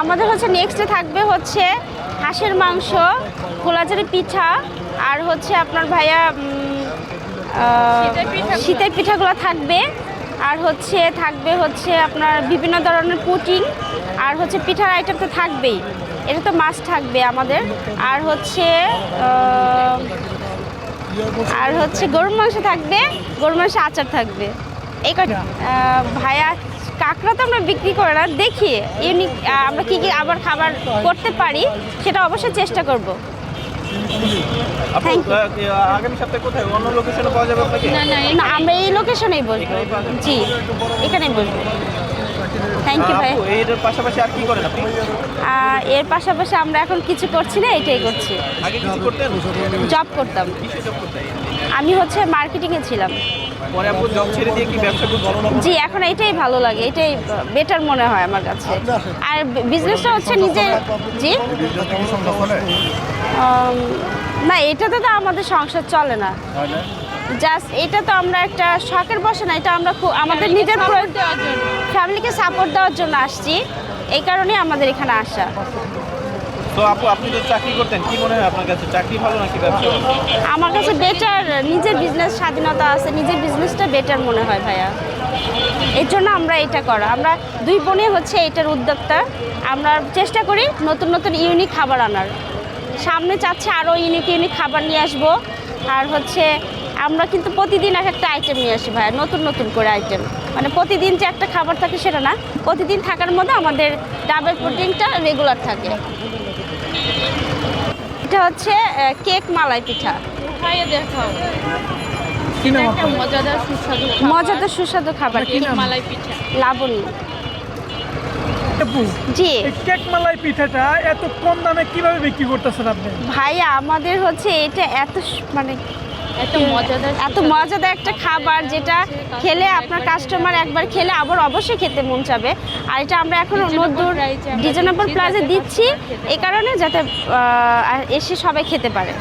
আমাদের হচ্ছে নেক্সটে থাকবে হচ্ছে হাঁসের মাংস গোলাজারি পিঠা আর হচ্ছে আপনার ভাইয়া শীতের পিঠাগুলো। থাকবে। আর হচ্ছে থাকবে হচ্ছে আপনার বিভিন্ন ধরনের পুটিং আর হচ্ছে পিঠার আইটেম তো থাকবেই। এটা তো মাছ থাকবে আমাদের। আর হচ্ছে আর হচ্ছে গরুর মাংস থাকবে। গরুর মাংস আচার থাকবে। এই ভাইয়া কাঁকড়া তো আমরা বিক্রি করে না দেখি ইউনিক আমরা কি কি আবার খাবার করতে পারি সেটা অবশ্যই চেষ্টা করব। লোকেশনে না আমরা এই লোকেশনেই বসবো জি এখানেই বসবো থ্যাংক ইউ ভাই এর পাশাপাশি আর কি করেন আপনি? এর পাশাপাশি আমরা এখন কিছু করছি না এটাই করছি। আগে কিছু করতেন? জব করতাম। আমি হচ্ছে মার্কেটিংয়ে ছিলাম। পরে আপু জব ছেড়ে দিয়ে কি ব্যবসা করছেন? জি এখন এটাই ভালো লাগে এটাই বেটার মনে হয় আমার কাছে। আর বিজনেসটা হচ্ছে নিজে জি? না এটাতে তো আমাদের সংসার চলে না। জাস্ট এটা তো আমরা একটা শখের বসে না এটা আমরা খুব আমাদের নিজের ফ্যামিলিকে সাপোর্ট দেওয়ার জন্য আসছি এই কারণেই আমাদের এখানে আসা। তো আপু, আপনি তো চাকরি করতেন, কি মনে হয় আপনার কাছে? চাকরি ভালো নাকি ব্যবসা আমার কাছে বেটার নিজের বিজনেস স্বাধীনতা আছে, নিজের বিজনেসটা বেটার মনে হয় ভাইয়া। এর জন্য আমরা এটা করা। আমরা দুই বোনে হচ্ছে এটার উদ্যোক্তা। আমরা চেষ্টা করি নতুন নতুন ইউনিক খাবার আনার। সামনে চাচ্ছে আরও ইউনিক ইউনিক খাবার নিয়ে আসব। আর হচ্ছে আমরা কিন্তু প্রতিদিন এক একটা আইটেম নিয়ে আসি ভাইয়া নতুন নতুন করে আইটেম মানে প্রতিদিন যে একটা খাবার থাকে সেটা না প্রতিদিন থাকার মধ্যে আমাদের ডাবের প্রোটিনটা রেগুলার থাকে। এটা হচ্ছে কেক মালাই পিঠা। খাইয়ে দেখাও। কি নাম একটা মজাদার সুস্বাদু খাবার। মজাদার সুস্বাদু খাবার কি নাম? মালাই পিঠা। লাবণী জি। কেক মালাই পিঠাটা এত কম দামে কীভাবে বিক্রি করতেছেন আপনি? ভাইয়া আমাদের হচ্ছে এটা এত মানে এত মজাদার এত মজাদার একটা খাবার যেটা খেলে আপনার কাস্টমার একবার খেলে আবার অবশ্যই খেতে মন চাবে। আর এটা আমরা এখন নদুর দিচ্ছি প্লাজে দিচ্ছি। এ এই কারণে যাতে এসে সবাই খেতে পারে।